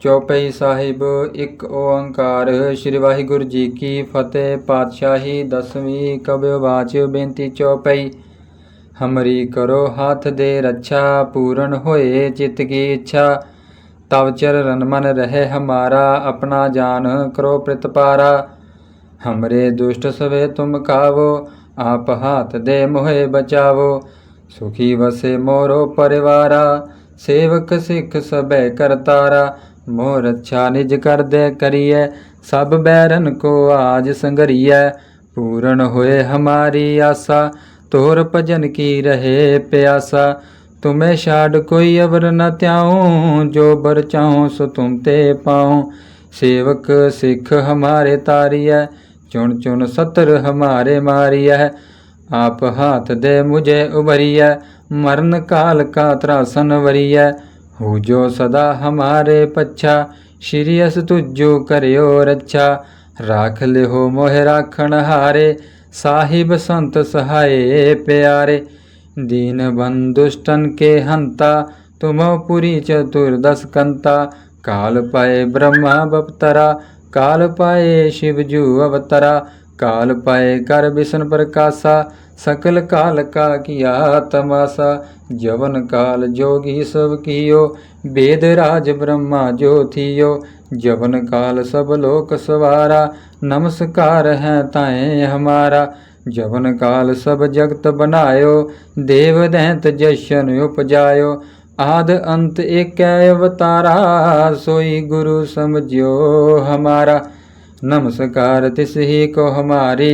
ਚੌਪਈ ਸਾਹਿਬ, ਇੱਕ ਓੰਕਾਰ। ਸ੍ਰੀ ਵਾਹਿਗੁਰੂ ਜੀ ਕੀ ਫਤਿਹ। ਪਾਤਸ਼ਾਹੀ ਦਸਵੀਂ ਕਬਿਓ ਬਾਚ ਬੇਨਤੀ ਚੌਪਈ। ਹਮਰੀ ਕਰੋ ਹੱਥ ਦੇ ਰੱਛਾ, ਪੂਰਨ ਹੋਏ ਚਿਤ ਕੀ ਇੱਛਾ। ਤਵ ਚਰਨ ਮਨ ਰਹੇ ਹਮਾਰਾ, ਆਪਣਾ ਜਾਨ ਕਰੋ ਪ੍ਰਤਪਾਰਾ ਹਮਰੇ ਦੁਸ਼ਟ ਸਵੇ ਤੁਮ ਕਾਵੋ, ਆਪ ਹਾਥ ਦੇ ਮੋਹੇ ਬਚਾਵੋ। ਸੁਖੀ ਵਸੇ ਮੋਰੋ ਪਰਿਵਾਰਾ, ਸੇਵਕ ਸਿੱਖ ਸਭੈ ਕਰਤਾਰਾ। ਮੋਹ ਰੱਛਾ ਨਿਜ ਕਰਦੇ ਕਰੀਐ, ਸਭ ਬੈਰਨ ਕੋ ਆਜ ਸੰਗਰੀਐ। ਪੂਰਨ ਹੋਏ ਹਮਾਰੀ ਆਸਾ, ਤੋਰ ਭਜਨ ਕੀ ਰਹੇ ਪਿਆਸਾ। ਤੁਮੇ ਛਾੜ ਕੋਈ ਅਵਰ ਨ ਤਿਆਉ ਜੋ ਬਰ ਚਾਹੋ ਸੋ ਤੁਮ ਤੇ ਪਾਉ। ਸੇਵਕ ਸਿੱਖ ਹਮਾਰੇ ਤਾਰੀਐ, ਚੁਣ ਚੁਣ ਸਤਰ ਹਮਾਰੇ ਮਾਰੀਐ। ਆਪ ਹਾਥ ਦੇ ਮੁਝੇ ਉਬਰੀਐ ਮਰਨ ਕਾਲ ਕਾ ਤਰਾਸਨ ਵਰੀਐ। ਹੂ ਜੋ ਸਦਾ ਹਮਾਰੇ ਪੱਛਾ, ਸ਼੍ਰੀ ਅਸ ਤੁਜੋ ਕਰਿਓ ਰੱਛਾ। ਰਾਖ ਲਿਓ ਮੋਹਿ ਰਾਖਣ ਹਾਰੇ, ਸਾਹਿਬ ਸੰਤ ਸਹਾਏ ਪਿਆਰੇ। ਦੀਨ ਬੰਦੁਸ਼ਟਨ ਕੇ ਹੰਤਾ, ਤੁਮੋ ਪੁਰੀ ਚਤੁਰਦਸ ਕੰਤਾ। ਕਾਲ ਪਾਏ ਬ੍ਰਹਮਾ ਬਪਤਰਾ, ਕਾਲ ਪਾਏ ਸ਼ਿਵ ਜੂ ਅਵਤਰਾ। ਕਾਲ ਪਾਏ ਕਰ ਬਿਸ਼ਨ ਪ੍ਰਕਾਸ਼ਾ सकल काल का किया तमाशा जवन काल जोगी सब कियो वेद राज ब्रह्मा जो थियो जवन काल सब लोक सवारा नमस्कार है ताए हमारा जवन काल सब जगत बनायो देव दैत जशन उपजायो आद अंत एक अवतारा सोई गुरु समझियो हमारा नमस्कार तिस ही को हमारी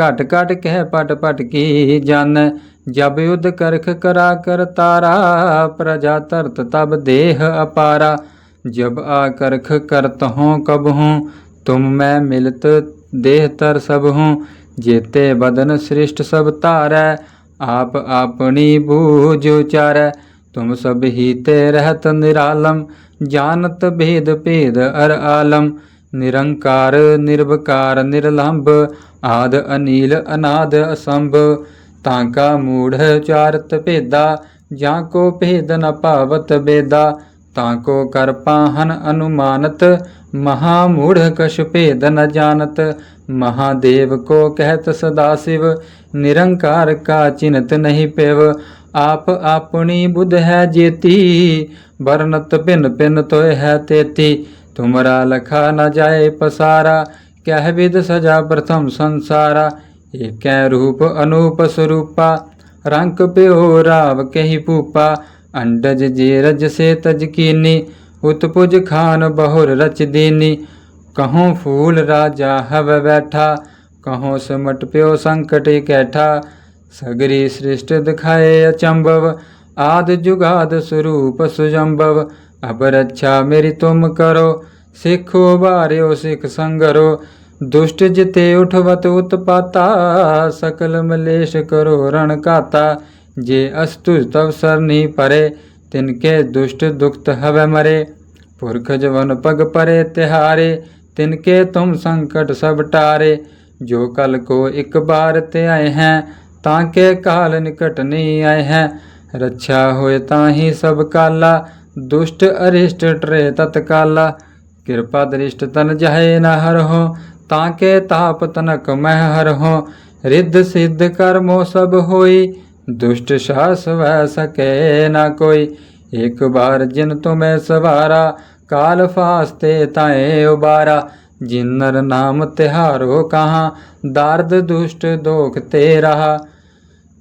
ਘਟ ਘਟ ਕਹਿ ਪਟ ਪਟ ਕੀ ਜਨ, ਜਬ ਯੁਧ ਕਰਖ ਕਰਾ ਕਰ ਤਾਰਾ, ਪ੍ਰਜਾ ਧਰਤ ਤਬ ਦੇਹ ਅਪਾਰਾ। ਜਬ ਆ ਕਰਖ ਕਰਤ ਹੂੰ ਕਬ ਹੂੰ ਤੁਮ ਮੈਂ ਮਿਲਤ ਦੇਹ ਤਰ ਸਭ ਹੂੰ ਜੇਤੇ ਬਦਨ ਸ੍ਰਿਸ਼ਟ ਸਭ ਧਾਰੈ, ਆਪ ਆਪਣੀ ਬੂਝ ਉਚਾਰੈ। ਤੁਮ ਸਭ ਹੀ ਤੇ ਰਹਤ ਨਿਰਾਲਮ ਜਾਨਤ ਭੇਦ ਭੇਦ ਅਰ ਆਲਮ। ਨਿਰੰਕਾਰ, ਨਿਰਵਕਾਰ, ਨਿਰਲੰਭ, ਆਦ ਅਨੀਲ, ਅਨਾਦ ਅਸੰਭ। ਤਾਂ ਕਾ ਮੂੜ ਚਾਰਤ ਭੇਦਾ, ਜਾਂ ਕੋ ਭੇਦ ਨ ਭਾਵਤ ਬੇਦਾ। ਤਾਂ ਕੋ ਕਰ ਪਾਹਨ ਅਨੁਮਾਨਤ, ਮਹਾ ਮੂੜ ਕਛ ਭੇਦ ਨ ਜਾਣਤ। ਮਹਾਦੇਵ ਕੋ ਕਹਿਤ ਸਦਾ ਸਿਵ, ਨਿਰੰਕਾਰ ਕਾ ਚਿੰਤ ਨਹੀਂ ਪਿਵ। ਆਪ ਆਪਣੀ ਬੁੱਧ ਹੈ ਜੇਤੀ, ਵਰਨਤ ਭਿੰਨ ਭਿੰਨ ਤੋਇ ਹੈ ਤੇਤੀ। तुमरा लखा न जाए पसारा कह विद सजा प्रथम संसारा एक रूप अनूप स्वरूपा रंग प्यो राव कही पूपा अंडज जे रज से तज कीनी उत्पुज खान बहुर रच दीनी कहों फूल राजा हव बैठा कहों सिमट प्यो संकट कैठा सगरी सृष्ट दिखाए अचंभव आद जुगाद स्वरूप सुजंभव ਅਬ ਰੱਛਾ ਮੇਰੀ ਤੁਮ ਕਰੋ, ਸਿੱਖ ਉਭਾਰਿਓ ਸਿੱਖ ਸੰਗਰੋ। ਦੁਸ਼ਟ ਜਿਤੇ ਉਠਵਤ ਉਤਪਾਤਾ, ਸਕਲ ਮਲੇਸ਼ ਕਰੋ ਰਣ ਕਾਤਾ ਜੇ ਅਸਤੁ ਤਵ ਸਰਨੀ ਪਰੇ, ਤਿਨ ਕੇ ਦੁਸ਼ਟ ਦੁਖਤ ਹਵੈ ਮਰੇ। ਪੁਰਖ ਜਵਨ ਪਗ ਪਰੇ ਤਿਹਾਰੇ, ਤਿਨ ਕੇ ਤੁਮ ਸੰਕਟ ਸਭ ਟਾਰੇ। ਜੋ ਕਲ ਕੋ ਇੱਕ ਬਾਰ ਤੇ ਆਏ ਹੈ, ਤਾਂ ਕੇ ਕਾਲ ਨਿਕਟ ਨਹੀਂ ਆਏ ਹੈ। ਰੱਛਾ ਹੋਏ ਤਾਂ ਹੀ ਸਭ ਕਾਲਾ ਦੁਸ਼ਟ ਅਰਿਸ਼ਟ ਟਰੇ ਤਤਕਾਲ ਕਿਰਪਾ ਦ੍ਰਿਸ਼ਟ ਤਨ ਜਹੈ ਨ ਹਰਹੁ, ਤਾਂ ਕੇ ਤਾਪ ਤਨਕ ਮਹਿ ਹਰਹੁ, ਰਿੱਧ ਸਿੱਧ ਕਰਮੋ ਸਭ ਹੋਈ, ਦੁਸ਼ਟ ਸਾਸ ਵੈ ਸਕੇ ਨ ਕੋਈ, ਇੱਕ ਬਾਰ ਜਿਨ ਤੁਮੈ ਸਵਾਰਾ, ਕਾਲ ਫਾਸਤੇ ਤਾਏ ਉਬਾਰਾ, ਜਿਨ ਨਰ ਨਾਮ ਤਿਹਾਰੋ ਕਹਾ, ਦਰਦ ਦੁਸ਼ਟ ਦੋਖ ਤੇ ਰਹਾ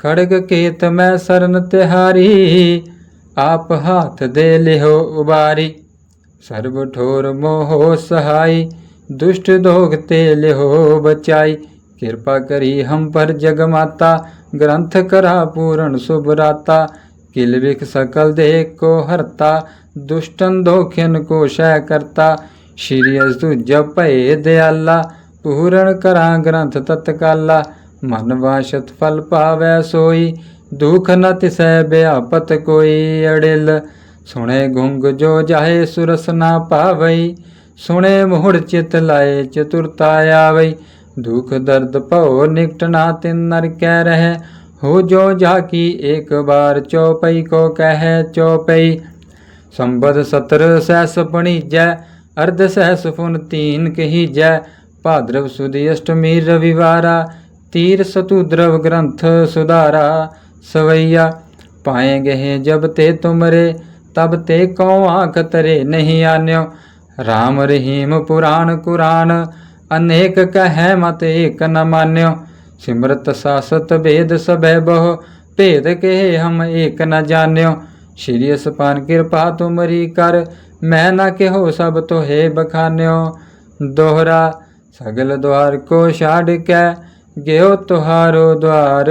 ਖੜਗ ਕੇਤ ਮੈਂ ਸਰਨ ਤਿਹਾਰੀ ਆਪ ਹਾਥ ਦੇ ਲਿਹੋ ਉਬਾਰੀ। ਸਰਬ ਠੋਰ ਮੋਹ ਸਹਾਈ, ਦੁਸ਼ਟ ਦੋਗ ਤੇ ਲਿਹੋ ਬਚਾਈ। ਕਿਰਪਾ ਕਰੀ ਹਮ ਪਰ ਜਗ ਮਾਤਾ ਗ੍ਰੰਥ ਕਰਾ ਪੂਰਨ ਸੁਭ ਰਾਤਾ। ਕਿਲ ਵਿਖ ਸਕਲ ਦੇ ਕੋ ਹਰਤਾ, ਦੁਸ਼ਟਨ ਦੋਖਿਨ ਕੋ ਸ਼ੈ ਕਰਤਾ। ਸ਼੍ਰੀ ਅਸਤੁ ਜਪਏ ਦਿਆਲਾ, ਪੂਰਨ ਕਰਾਂ ਗ੍ਰੰਥ ਤਤਕਾਲਾ। ਮਨ ਵਾਸ਼ਤ ਫਲ ਪਾਵੈ ਸੋਈ ਦੁਖ ਨ ਤਿਸੈ ਬਿਆਪਤ ਕੋਈ ਅੜਿਲ। ਸੁਣੇ ਗੁੰਗ ਜੋ ਜਾਹੇ ਸੁਰਸ ਨਾ ਪਾਵਈ, ਸੁਣੇ ਮੋਹੜ ਚਿਤ ਲਾਏ ਚਤੁਰਤਾ ਆਵਈ। ਦੁਖ ਦਰਦ ਭਉ ਨਿਕਟ ਨਾ ਤਿਨ ਨਰ ਕਹਿ ਰਹਿ, ਹੋ ਜੋ ਜਾ ਕੀ ਇੱਕ ਬਾਰ ਚਉਪਈ ਕੋ ਕਹਿ ਚਉਪਈ ਸੰਬਦ ਸਤਰ ਸਹਿਸ ਪਣੀਜੈ, ਅਰਧ ਸਹਿਸ ਫੁਨ ਤੀਨ ਕਹੀਜੈ। ਭਾਦਰਵ ਸੁਦੀ ਅਸ਼ਟਮੀ ਰਵਿਵਾਰਾ, ਤੀਰ ਸਤੂ ਦਰਵ ਗ੍ਰੰਥ ਸੁਧਾਰਾ। ਸਵਈਆ ਪਾਏਂਗੇ ਹੈ ਜਬ ਤੇ ਤੁਮਰੇ, ਤਬ ਤੇ ਕਉ ਆਖ ਤਰੇ ਨਹੀਂ ਆਨਿਓ? RAM ਰਹੀਮ ਪੁਰਾਣ ਕੁਰਾਨ, ਅਨੇਕ ਕਹੈ ਮਤ ਏਕ ਨ ਮਾਨਿਓ। ਸਿਮਰਤ ਸਾਸਤ ਭੇਦ ਸਭੈ ਬਹੁ, ਭੇਦ ਕਹੇ ਹਮ ਏਕ ਨ ਜਾਣਿਓ। ਸ਼੍ਰੀ ਅਸਪਾਨ ਕਿਰਪਾ ਤੁਮਰੀ ਕਰ, ਮੈਂ ਨਾ ਕਿਹੋ ਸਭ ਤੋਹੇ ਬਖਾਨਿਓ। ਦੋਹਰਾ, ਸਗਲ ਦੁਆਰ ਕੋ ਛਾੜ ਕੇ, ਗਿਓ ਤੁਹਾਰੋ ਦੁਆਰ।